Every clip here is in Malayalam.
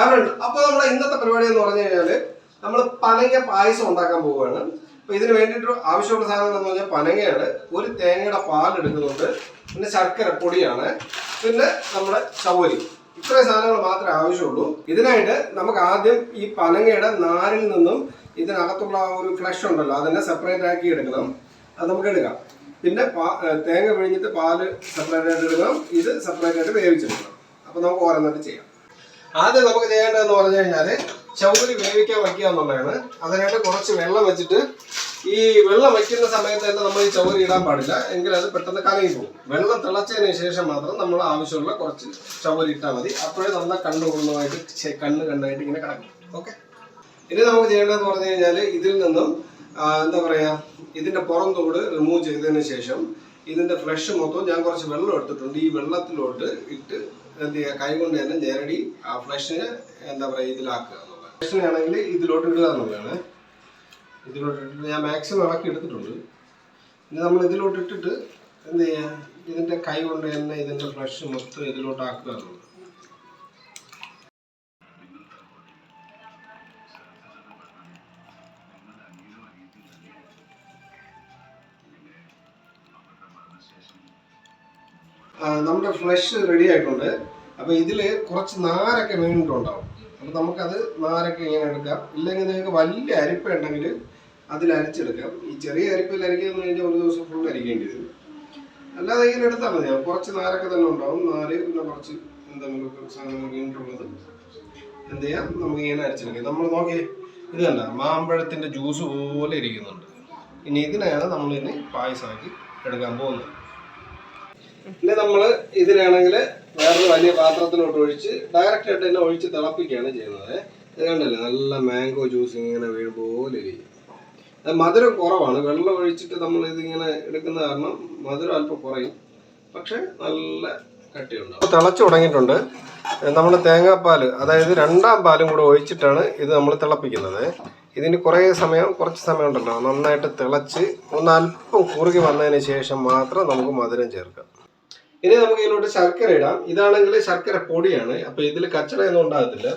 അതുകൊണ്ട് അപ്പോൾ നമ്മുടെ ഇന്നത്തെ പരിപാടി എന്ന് പറഞ്ഞു കഴിഞ്ഞാൽ നമ്മൾ പനങ്ങ പായസം ഉണ്ടാക്കാൻ പോവുകയാണ്. അപ്പൊ ഇതിന് വേണ്ടിയിട്ട് ആവശ്യമുള്ള സാധനം എന്ന് പറഞ്ഞാൽ പനങ്ങയാണ്. ഒരു തേങ്ങയുടെ പാൽ എടുക്കുന്നുണ്ട്. പിന്നെ ശർക്കര പൊടിയാണ്. പിന്നെ നമ്മുടെ ചവരി ഇത്രയും സാധനങ്ങൾ മാത്രമേ ആവശ്യമുള്ളൂ. ഇതിനായിട്ട് നമുക്ക് ആദ്യം ഈ പനങ്ങയുടെ നാരിൽ നിന്നും ഇതിനകത്തുള്ള ഒരു ഫ്ലഷ് ഉണ്ടല്ലോ അതിനെ സെപ്പറേറ്റ് ആക്കി എടുക്കണം. അത് നമുക്ക് എടുക്കാം. പിന്നെ തേങ്ങ പിഴിഞ്ഞിട്ട് പാൽ സെപ്പറേറ്റ് ആയിട്ട് എടുക്കണം. ഇത് സെപ്പറേറ്റ് ആയിട്ട് വേവിച്ചെടുക്കണം. അപ്പൊ നമുക്ക് ഓരോന്നിട്ട് ചെയ്യാം. ആദ്യം നമുക്ക് ചെയ്യേണ്ടതെന്ന് പറഞ്ഞു കഴിഞ്ഞാൽ ചൗരി വേവിക്കാൻ വയ്ക്കുക എന്നുള്ളതാണ്. അതിനായിട്ട് കുറച്ച് വെള്ളം വെച്ചിട്ട് ഈ വെള്ളം വയ്ക്കുന്ന സമയത്ത് തന്നെ നമ്മൾ ഈ ചൗരി ഇടാൻ പാടില്ല. എങ്കിൽ അത് പെട്ടെന്ന് കലങ്ങി പോകും. വെള്ളം തിളച്ചതിന് ശേഷം മാത്രം നമ്മൾ ആവശ്യമുള്ള കുറച്ച് ചൗരി ഇട്ടാൽ മതി. അപ്പോഴേ നമ്മുടെ കണ്ണ് പൂർണമായിട്ട് കണ്ണ് കണ്ടായിട്ട് ഇങ്ങനെ കിടക്കും. ഓക്കെ? ഇനി നമുക്ക് ചെയ്യേണ്ടതെന്ന് പറഞ്ഞു കഴിഞ്ഞാൽ ഇതിൽ നിന്നും എന്താ പറയാ ഇതിന്റെ പുറം തോട് റിമൂവ് ചെയ്തതിന് ശേഷം ഇതിന്റെ ഫ്ലഷ് മൊത്തം ഞാൻ കുറച്ച് വെള്ളം എടുത്തിട്ടുണ്ട്. ഈ വെള്ളത്തിലോട്ട് ഇട്ട് എന്ത് ചെയ്യുക കൈകൊണ്ട് തന്നെ ഞെരടി ആ ഫ്ലഷിനെ എന്താ പറയുക ഇതിലാക്കുക എന്നുള്ളത്. ഫ്ലഷിനാണെങ്കിൽ ഇതിലോട്ട് ഇടുക എന്നുള്ളതാണ്. ഇതിലോട്ട് ഇട്ടിട്ട് ഞാൻ മാക്സിമം ഇളക്കി എടുത്തിട്ടുണ്ട്. ഇനി നമ്മൾ ഇതിലോട്ട് ഇട്ടിട്ട് എന്ത് ചെയ്യുക ഇതിന്റെ കൈ കൊണ്ട് തന്നെ ഇതിന്റെ ഫ്ലഷ് മൊത്തം ഇതിലോട്ടാക്കുക എന്നുള്ളത്. നമ്മുടെ ഫ്ലഷ് റെഡി ആയിട്ടുണ്ട്. അപ്പൊ ഇതിൽ കുറച്ച് നാരൊക്കെ വീണിട്ടുണ്ടാവും. അപ്പൊ നമുക്കത് നാരൊക്കെ ഇങ്ങനെ എടുക്കാം. ഇല്ലെങ്കിൽ നിങ്ങൾക്ക് വലിയ അരിപ്പ ഉണ്ടെങ്കിൽ അതിൽ അരിച്ചെടുക്കാം. ഈ ചെറിയ അരിപ്പിൽ അരിക്കാൻ കഴിഞ്ഞാൽ ഒരു ദിവസം ഫുൾ അരിക്കേണ്ടി വരും. അല്ലാതെ ഇങ്ങനെ എടുത്താൽ മതി. കുറച്ച് നാരൊക്കെ തന്നെ ഉണ്ടാവും. നാല് പിന്നെ കുറച്ച് എന്തെങ്കിലും സാധനങ്ങൾ വീണിട്ടുള്ളത് എന്ത് ചെയ്യാം? നമുക്ക് ഇങ്ങനെ അരിച്ചെടുക്കാം. നമ്മൾ നോക്കി ഇത് കണ്ട മാമ്പഴത്തിന്റെ ജ്യൂസ് പോലെ ഇരിക്കുന്നുണ്ട്. ഇനി ഇതിനെയാണ് ഇനി പായസമാക്കി എടുക്കാൻ പോകുന്നത്. പിന്നെ നമ്മൾ ഇതിനാണെങ്കിൽ വേറൊരു വലിയ പാത്രത്തിലോട്ട് ഒഴിച്ച് ഡയറക്റ്റ് ആയിട്ട് തന്നെ ഒഴിച്ച് തിളപ്പിക്കുകയാണ് ചെയ്യുന്നത്. ഇത് കണ്ടല്ലേ? നല്ല മാംഗോ ജ്യൂസ് ഇങ്ങനെ വീഴുമ്പോലെ ഇരിക്കും. മധുരം കുറവാണ്. വെള്ളം ഒഴിച്ചിട്ട് നമ്മൾ ഇതിങ്ങനെ എടുക്കുന്ന കാരണം മധുരം അല്പം കുറയും. പക്ഷെ നല്ല കട്ടിയുണ്ടാവും തിളച്ചു തുടങ്ങിയിട്ടുണ്ട്. നമ്മൾ തേങ്ങാപ്പാൽ അതായത് രണ്ടാം പാലും കൂടെ ഒഴിച്ചിട്ടാണ് ഇത് നമ്മൾ തിളപ്പിക്കുന്നത്. ഇതിന് കുറേ സമയം കുറച്ച് സമയം ഉണ്ടല്ലോ. നന്നായിട്ട് തിളച്ച് ഒന്ന് അല്പം കുറുകി വന്നതിന് ശേഷം മാത്രം നമുക്ക് മധുരം ചേർക്കാം. ഇനി നമുക്ക് ഇതിലോട്ട് ശർക്കര ഇടാം. ഇതാണെങ്കിൽ ശർക്കര പൊടിയാണ്. അപ്പൊ ഇതിൽ കച്ചടയൊന്നും ഉണ്ടാകത്തില്ല.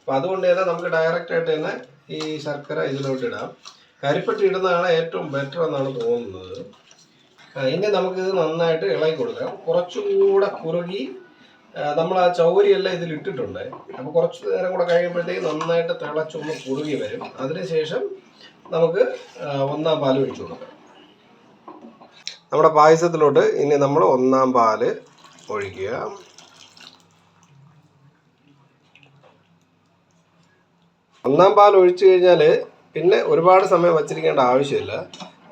അപ്പൊ അതുകൊണ്ട് തന്നെ നമുക്ക് ഡയറക്റ്റ് ആയിട്ട് തന്നെ ഈ ശർക്കര ഇതിലോട്ട് ഇടാം. കരിപ്പെട്ടി ഇടുന്നതാണ് ഏറ്റവും ബെറ്റർ എന്നാണ് തോന്നുന്നത്. ഇനി നമുക്കിത് നന്നായിട്ട് ഇളകി കൊടുക്കാം. കുറച്ചുകൂടെ കുറുകി നമ്മൾ ആ ചൗരിയെല്ലാം ഇതിൽ ഇട്ടിട്ടുണ്ട്. അപ്പോൾ കുറച്ച് നേരം കൂടെ കഴിയുമ്പോഴത്തേക്ക് നന്നായിട്ട് തിളച്ചൊന്ന് കുറുകി വരും. അതിനുശേഷം നമുക്ക് ഒന്നാം പാൽ ഒഴിച്ചു കൊടുക്കാം. നമ്മുടെ പായസത്തിലോട്ട് ഇനി നമ്മൾ ഒന്നാം പാൽ ഒഴിക്കുക. ഒന്നാം പാൽ ഒഴിച്ചു കഴിഞ്ഞാൽ പിന്നെ ഒരുപാട് സമയം വച്ചിരിക്കേണ്ട ആവശ്യമില്ല.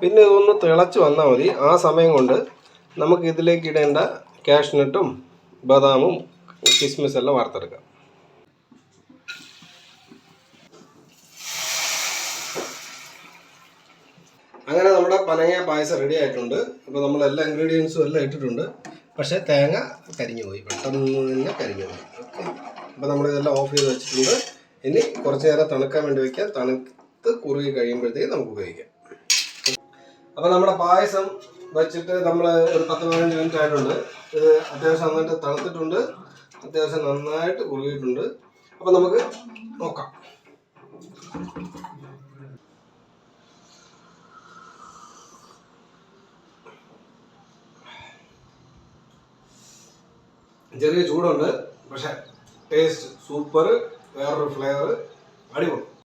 പിന്നെ ഇതൊന്ന് തിളച്ച് വന്നാൽ മതി. ആ സമയം കൊണ്ട് നമുക്ക് ഇതിലേക്ക് ഇടേണ്ട കാഷ്നട്ടും ബദാമും കിസ്മിസ് എല്ലാം വറുത്തെടുക്കാം അങ്ങനെ നമ്മുടെ പനങ്ങ പായസം റെഡി ആയിട്ടുണ്ട്. അപ്പോൾ നമ്മൾ എല്ലാ ഇൻഗ്രീഡിയൻസും എല്ലാം ഇട്ടിട്ടുണ്ട്. പക്ഷേ തേങ്ങ കരിഞ്ഞു പോയി. പെട്ടെന്ന് തന്നെ കരിഞ്ഞു പോയി. ഓക്കെ അപ്പോൾ നമ്മൾ ഇതെല്ലാം ഓഫ് ചെയ്ത് വെച്ചിട്ടുണ്ട്. ഇനി കുറച്ച് നേരം തണുക്കാൻ വേണ്ടി വെക്കാം തണുത്ത് കുറുകി കഴിയുമ്പോഴത്തേക്ക് നമുക്ക് ഉപയോഗിക്കാം. അപ്പോൾ നമ്മുടെ പായസം വെച്ചിട്ട് നമ്മൾ ഒരു പത്ത് പതിനഞ്ച് മിനിറ്റ് ആയിട്ടുണ്ട്. ഇത് അത്യാവശ്യം നന്നായിട്ട് തണുത്തിട്ടുണ്ട്. അത്യാവശ്യം നന്നായിട്ട് കുറുകിയിട്ടുണ്ട്. അപ്പോൾ നമുക്ക് നോക്കാം. ചെറിയ ചൂടുണ്ട്. പക്ഷെ ടേസ്റ്റ് സൂപ്പർ വേറൊരു ഫ്ലേവർ അടിപൊളി.